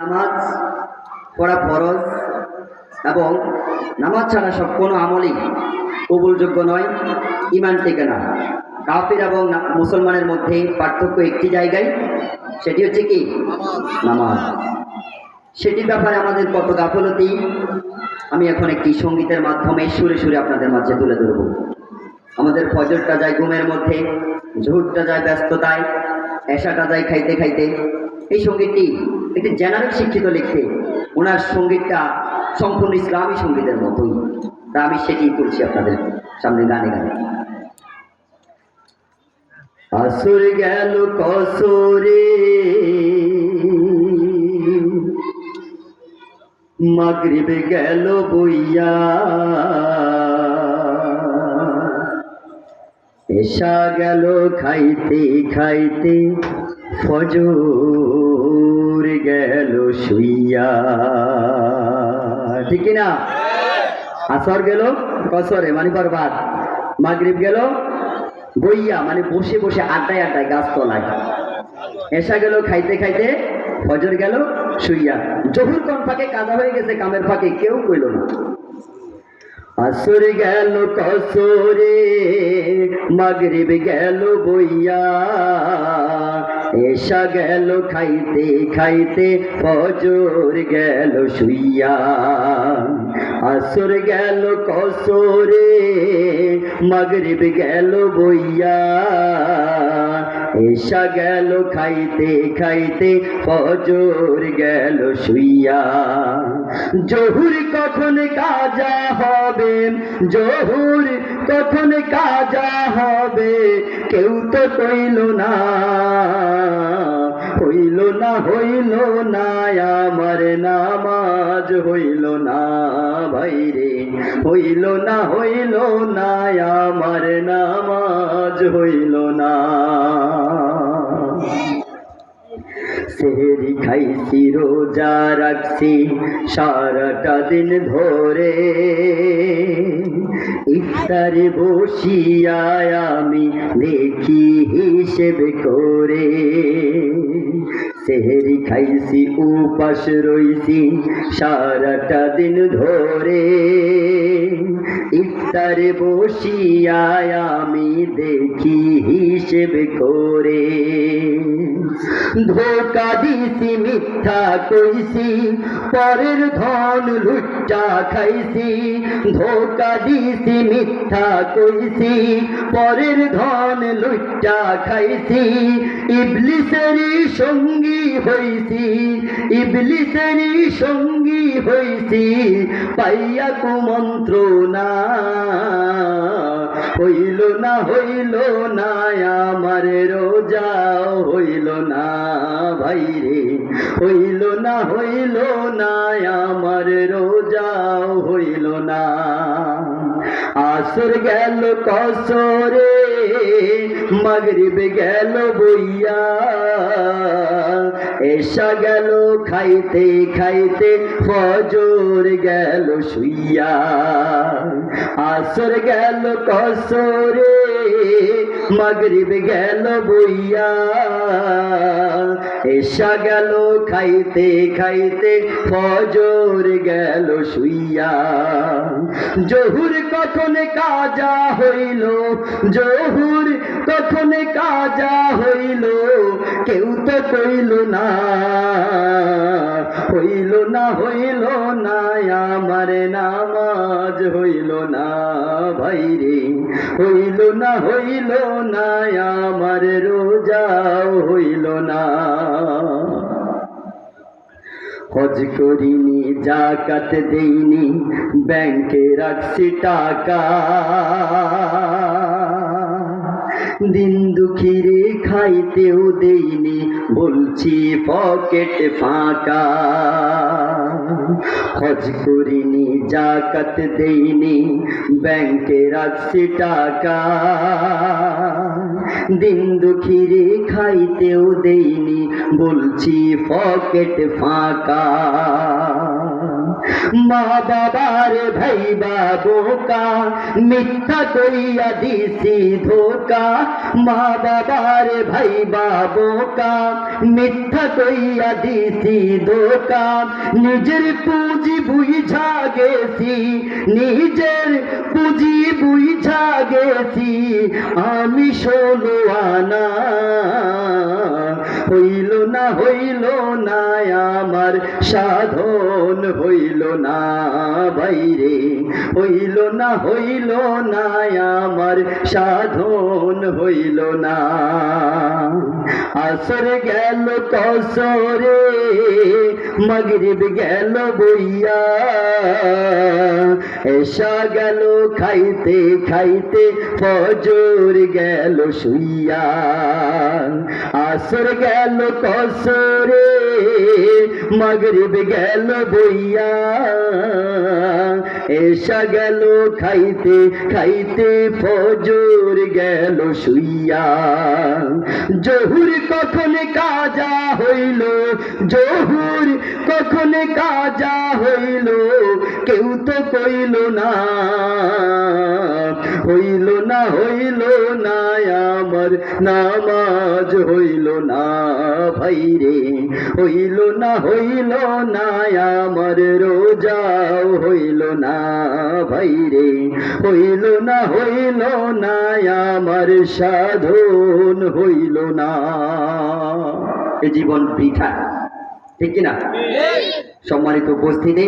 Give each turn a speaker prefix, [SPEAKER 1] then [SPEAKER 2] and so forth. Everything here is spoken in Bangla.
[SPEAKER 1] নামাজ, পড়া ফরজ এবং নামাজ ছাড়া সব কোনো আমলই কবুলযোগ্য নয় ইমান টেকে না। কাফির এবং মুসলমানের মধ্যে পার্থক্য একটি জায়গায়, সেটি হচ্ছে কি? নামাজ। সেটির ব্যাপারে আমাদের কত গাফলতি, আমি এখন একটি সঙ্গীতের মাধ্যমে সুরে সুরে আপনাদের মাঝে তুলে ধরব। আমাদের ফজরটা যায় ঘুমের মধ্যে ঝুটটা যায় ব্যস্ততায়, এশাটা যায় খাইতে খাইতে। এই সঙ্গীতটি একটি জেনারেল শিক্ষিত লিখতে ওনার সঙ্গীতটা সম্পূর্ণ ইসলামী সঙ্গীতের মতোই। তা আমি সেটি তুলছি আপনাদের সামনে গানে গানে। আসর গেল কসরে। মাগরিব গেল বইয়া। এসা গেল খাইতে খাইতে ফজর। গেল শুইয়া। ঠিক না আসর গেল, কসরে মানে বরবাদ। মাগরিব গেল, বইয়া মানে বসে বসে আড্ডায় আড্ডায় গাছ তলায় এসা গেল, খাইতে খাইতে ফজর গেল, শুইয়া। জহুর কোন ফাঁকে কাদা হয়ে গেছে, কামের ফাঁকে কেউ কইল না। আসর গেল, কসরে, মাগরিব গেল, বইয়া। এসা গেল খাইতে খাইতে ফজর গেল শুইয়া। আসর গেল কসরে মগরিব গেল বইয়া। এসা গেল খাইতে খাইতে, ফজর গেল শুইয়া। জহুর কখন কাজা হবে? জহুর কখন কাজা হবে? কেউ তো কইল না, হইল না হইল না, আমার নামাজ হইল না। ভাইরে হইল না হইল না, আমার নামাজ হইল না। সেহরি খাইছি, রোজা রাখছি, সারাটা দিন ধরে। ইফতারে বসিয়া আমি দেখি হিসেবে করে। সেহরি খাইছি উপাস রইছি সারাটা দিন ধরে। ইফতারে বসিয়ায় আমি দেখি হিসেবে করে। ধোকা দিছি, মিথ্যা কইছি, পরের ধন লুচ্চা খাইছি। ধোকা দিছি, মিথ্যা কইছি, পরের ধন লুচ্চা খাইছি। ইবলিসেরই সঙ্গী হইছি ইবলিসেরই সঙ্গী হইছি, পাইয়া কুমন্ত্রণা হইল না হইল না আমার রোজাও হইল না ভাই রে। হইল না হইল না আমার রোজাও হইল না। আসর গেল কসরে মগরিব গেল বইয়া, এসা গেল খাইতে খাইতে ফজর গেল শুইয়া। আসর গেল কসরে, মগরিব গেল বইয়া। এসা গেল খাইতে খাইতে ফজর গেল শুইয়া। জহুর কখন কাজা হইল, জহুর কখন কাজা হইল, কেউ তো কইল না, হইল না হইল না, আমার নামাজ হইল না ভাইরে হইল না হইল না, আমার রোজাও হইল না। হজ করিনি, জাকাত দেইনি, ব্যাংকে রাখছি টাকা। দিন দুঃখীরে খাইতেও দেইনি বলছি পকেট ফাঁকা। হজ করিনি, জাকাত দেইনি, ব্যাংকে রাখছি টাকা। দিন দুঃখীরে খাইতেও দেইনি, বলছি পকেট ফাঁকা।
[SPEAKER 2] মা বাবার ভাই বোকা, মিথ্যা কইয়া দিছি ধোকা। মা বাবার ভাই বোকা, মিথ্যা কইয়া দিছি ধোকা। নিজের পুঁজি বুঝা গেছি নিজের পুঁজি বুঝা গেছি। আমি ষোলো আনা হইল না হইল না, আমার সাধন হইল না, বাইরে। হইল না হইল না, আমার সাধন হইল না। আসর গেল কসরে, মগরিব গেল বইয়া। এসা গেল খাইতে খাইতে, ফজর গেল শুইয়া। আসর গেল কসরে মগরিব গেল বইয়া। এসা গেল খাইতে খাইতে ফজর। গেল শুইয়া। জহুর কখন কাজা হইল? জহুর কখন কাজা হইল? কেউ তো কইল না, হইল না হইল না, আমার নামাজ হইল না, ভাই রে, হইল না হইল না, আমার রোজাও হইল না, ভাই রে, হইল না হইল না আমার সাধন হইল না।
[SPEAKER 1] এ জীবন বৃথা ঠিক কিনা? সম্মানিত উপস্থিতি